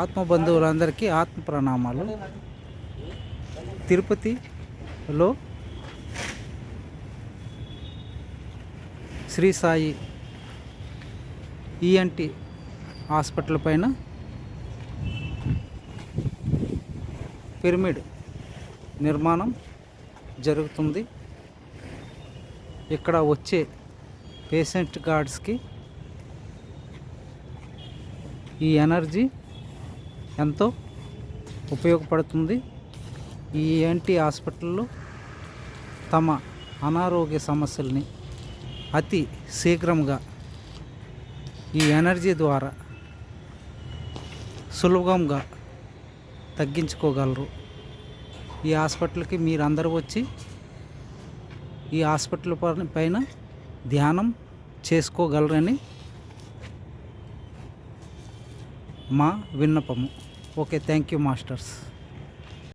ఆత్మ బంధువులందరికీ ఆత్మ ప్రణామాలు తిరుపతిలో శ్రీ సాయి ఈఎన్టి హాస్పిటల్ పైన పిరమిడ్ నిర్మాణం జరుగుతుంది. ఇక్కడ వచ్చే పేషెంట్ గార్డ్స్కి ఈ ఎనర్జీ ఎంతో ఉపయోగపడుతుంది. ఈ ఎన్టీ హాస్పిటల్లో తమ అనారోగ్య సమస్యల్ని అతి శీఘ్రంగా ఈ ఎనర్జీ ద్వారా సులభంగా తగ్గించుకోగలరు. ఈ హాస్పిటల్కి మీరందరూ వచ్చి ఈ హాస్పిటల్ పైన- పైన ధ్యానం చేసుకోగలరని మా విన్నపము. Okay thank you masters